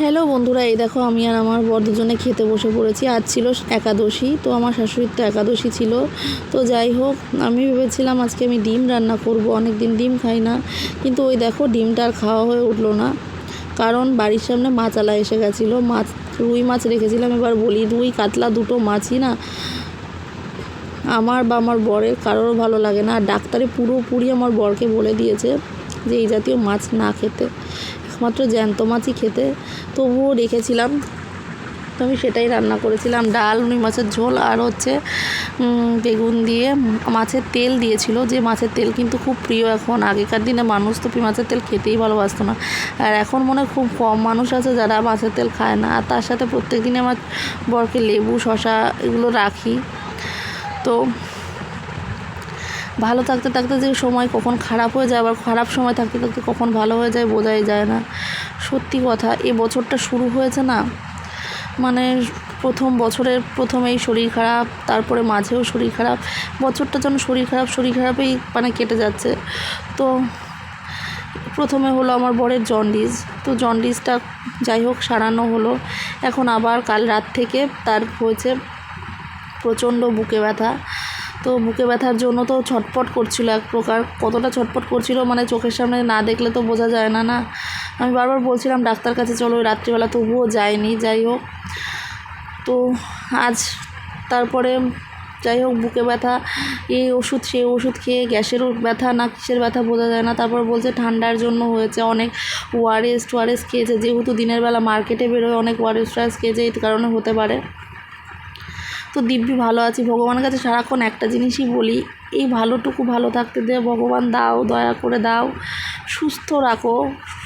Hello বন্ধুরা, এই দেখো আমি আর আমার বর দুজনে খেতে বসে পড়েছি। আজ ছিল একাদশী, তো আমার শাশুড়ির তো একাদশী ছিল। তো যাই হোক, আমি ভেবেছিলাম আজকে আমি ডিম রান্না করব অনেক দিন ডিম খাই না। কিন্তু ওই দেখো, ডিমটা আর খাওয়া হয়ে উঠল না। কারণ বাড়ির সামনে মাছালা এসে গেছিল। মাছ, রুই মাছ রেখেছিলাম, এবার বলি রুই কাতলা দুটো মাছই না। আমার বা আমার বরের কারোর ভালো লাগে না। আর ডাক্তারে পুরোপুরি আমার বরকে বলে দিয়েছে যে এই জাতীয় মাছ না খেতে। একমাত্র জ্যান্ত মাছই খেতে তবুও রেখেছিলাম। তো আমি সেটাই রান্না করেছিলাম। ডাল, রুই মাছের ঝোল আর হচ্ছে বেগুন দিয়ে মাছের তেল দিয়েছিল। যে মাছের তেল কিন্তু খুব প্রিয় এখন। আগেকার দিনে মানুষ তো মাছের তেল খেতেই ভালোবাসতো না। আর এখন মনে খুব কম মানুষ আছে যারা মাছের তেল খায় না। আর তার সাথে প্রত্যেক দিনে আমার বরকে লেবু শশা এগুলো রাখি। তো ভালো থাকতে থাকতে যে সময় কখন খারাপ হয়ে যায়, আবার খারাপ সময় থাকতে থাকতে কখন ভালো হয়ে যায় বোঝাই যায় না। সত্যি কথা এ বছরটা শুরু হয়েছে না? মানে প্রথম বছরের প্রথমেই শরীর খারাপ, তারপরে মাঝেও শরীর খারাপ। বছরটা যেন শরীর খারাপ, শরীর খারাপেই মানে কেটে যাচ্ছে। তো প্রথমে হলো আমার বরের জন্ডিস। তো জন্ডিসটা যাই হোক সারানো হলো। এখন আবার কাল রাত থেকে তার হয়েছে প্রচণ্ড বুকে ব্যথা। তো বুকে ব্যথার জন্য তো ছটপট করছিল এক প্রকার। কতটা ছটপট করছিল মানে চোখের সামনে না দেখলে তো বোঝা যায় না না? আমি বারবার বলছিলাম ডাক্তার কাছে, চলো রাত্রিবেলা। তবুও যায়নি, যাই হোক। তো আজ তারপরে যাই হোক, বুকে ব্যথা, এই ওষুধ সেই ওষুধ খেয়ে গ্যাসের ব্যথা, না কিসের ব্যথা বোঝা যায় না। তারপর বলছে ঠান্ডার জন্য হয়েছে অনেক ওয়ারেস টোয়ারেস খেয়েছে। যেহেতু দিনের বেলা মার্কেটে বেরোয়, অনেক ওয়ারেস টোয়ারেস খেয়েছে, এই কারণে হতে পারে। তো দিব্যি ভালো আছি। ভগবানের কাছে সারাক্ষণ একটা জিনিসই বলি, এই ভালোটুকু ভালো থাকতে দে, ভগবান দাও, দয়া করে দাও, সুস্থ রাখো,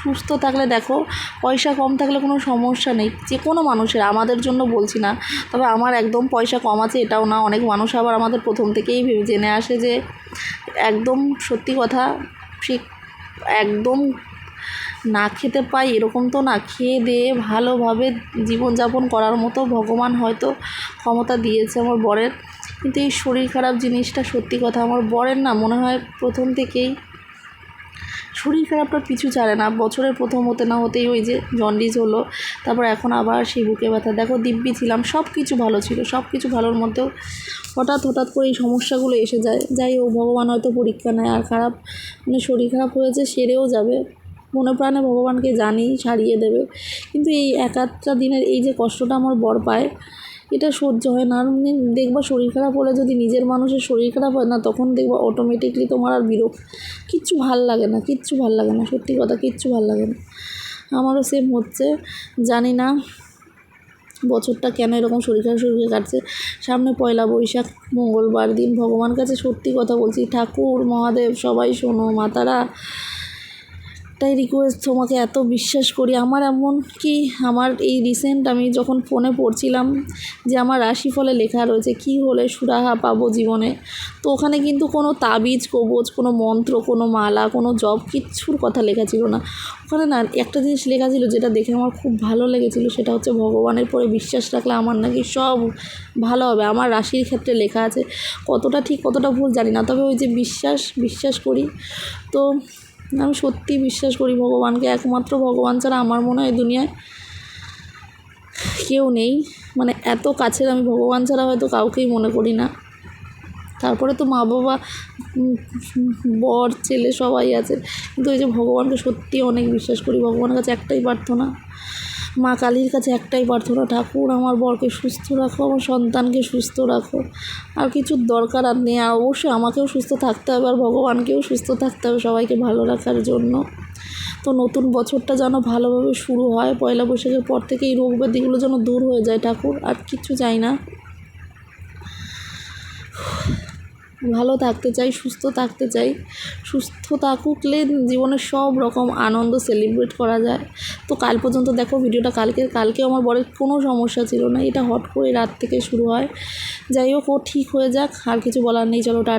সুস্থ থাকলে দেখো, পয়সা কম থাকলে কোনো সমস্যা নেই, যে কোনো মানুষের, আমাদের জন্য বলছি না, তবে আমার একদম পয়সা কম আছে, এটাও না, অনেক মানুষ আবার আমাদের প্রথম থেকেই জেনে আসে যে, একদম সত্যি কথা ঠিক একদম না খেতে পাই, এরকম তো না, খেয়ে দিয়ে ভালোভাবে জীবনযাপন করার মতো ভগবান হয়তো ক্ষমতা দিয়েছে আমার বরের। কিন্তু এই শরীর খারাপ জিনিসটা সত্যি কথা, আমার বরের না মনে হয় প্রথম থেকেই শরীর খারাপটা পিছু ছাড়ে না। বছরের প্রথম হতে না হতেই ওই যে জন্ডিস হলো, তারপর এখন আবার সেই বুকে ব্যথা। দেখো, দিব্যি ছিলাম সব কিছু ভালো ছিল সব কিছু ভালোর মধ্যেও হঠাৎ হঠাৎ করে এই সমস্যাগুলো এসে যায়। যাই হোক, ভগবান হয়তো পরীক্ষা নেয়, আর খারাপ মানে শরীর খারাপ হয়েছে সেরেও যাবে। মনে প্রাণে ভগবানকে জানি সারিয়ে দেবে। কিন্তু এই এক আধটা দিনের এই যে কষ্টটা আমার বর পায়, এটা সহ্য হয় না। আর দেখবা শরীর খারাপ হলে যদি নিজের মানুষের শরীর খারাপ হয় না, তখন দেখবা অটোমেটিকলি তোমার আর বিরক্ত। কিচ্ছু ভালো লাগে না, কিচ্ছু ভালো লাগে না, সত্যি কথা কিচ্ছু ভালো লাগে না। আমারও সেম হচ্ছে, জানি না বছরটা কেন এরকম শরীর খারাপ শরীর কাটছে। সামনে পয়লা বৈশাখ, মঙ্গলবার দিন ভগবান কাছে সত্যি কথা বলছি। ঠাকুর, মহাদেব, সবাই শোনো, মাতারা। একটাই রিকোয়েস্ট তোমাকে এত বিশ্বাস করি। আমার এমন কি, আমার এই রিসেন্ট আমি যখন ফোনে পড়ছিলাম যে আমার রাশিফলে লেখা রয়েছে, কি হলে সুরাহা পাবো জীবনে? তো ওখানে কিন্তু কোনো তাবিজ কবজ কোনো মন্ত্র, কোনো মালা, কোনো জব কিচ্ছুর কথা লেখা ছিল না। ওখানে না একটা জিনিস লেখা ছিল যেটা দেখে আমার খুব ভালো লেগেছিলো, সেটা হচ্ছে ভগবানের পরে বিশ্বাস রাখলে আমার নাকি সব ভালো হবে। আমার রাশির ক্ষেত্রে লেখা আছে, কতটা ঠিক, কতটা ভুল জানি না, তবে ওই যে বিশ্বাস বিশ্বাস করি। তো আমি সত্যি বিশ্বাস করি ভগবানকে। একমাত্র ভগবান ছাড়া আমার মনে হয় দুনিয়ায় কেউ নেই। মানে এত কাছের আমি ভগবান ছাড়া হয়তো কাউকেই মনে করি না। তারপরে তো মা বাবা বর, ছেলে সবাই আছে। কিন্তু ওই যে ভগবানকে সত্যি অনেক বিশ্বাস করি, ভগবানের কাছে একটাই প্রার্থনা। মা কালীর কাছে একটাই প্রার্থনা, ঠাকুর, আমার বরকে সুস্থ রাখো, আমার সন্তানকে সুস্থ রাখো। আর কিছুর দরকার আর নেই, আর অবশ্যই আমাকেও সুস্থ থাকতে হবে, আর ভগবানকেও সুস্থ থাকতে হবে সবাইকে ভালো রাখার জন্য। তো নতুন বছরটা যেন ভালোভাবে শুরু হয়, পয়লা বৈশাখের পর থেকে এই রোগ ব্যাধিগুলো যেন দূর হয়ে যায়। ঠাকুর, আর কিছু চাই না। ভালো থাকতে চাই, সুস্থ থাকতে চাই। সুস্থ থাকুকলে জীবনের সব রকম আনন্দ সেলিব্রেট করা যায়। তো কাল পর্যন্ত দেখো ভিডিওটা, কালকে কালকে আমার বরের কোনো সমস্যা ছিল না। এটা হট করে রাত থেকে শুরু হয়। যাই হোক, ও ঠিক হয়ে যাক, আর কিছু বলার নেই। চলো টাটা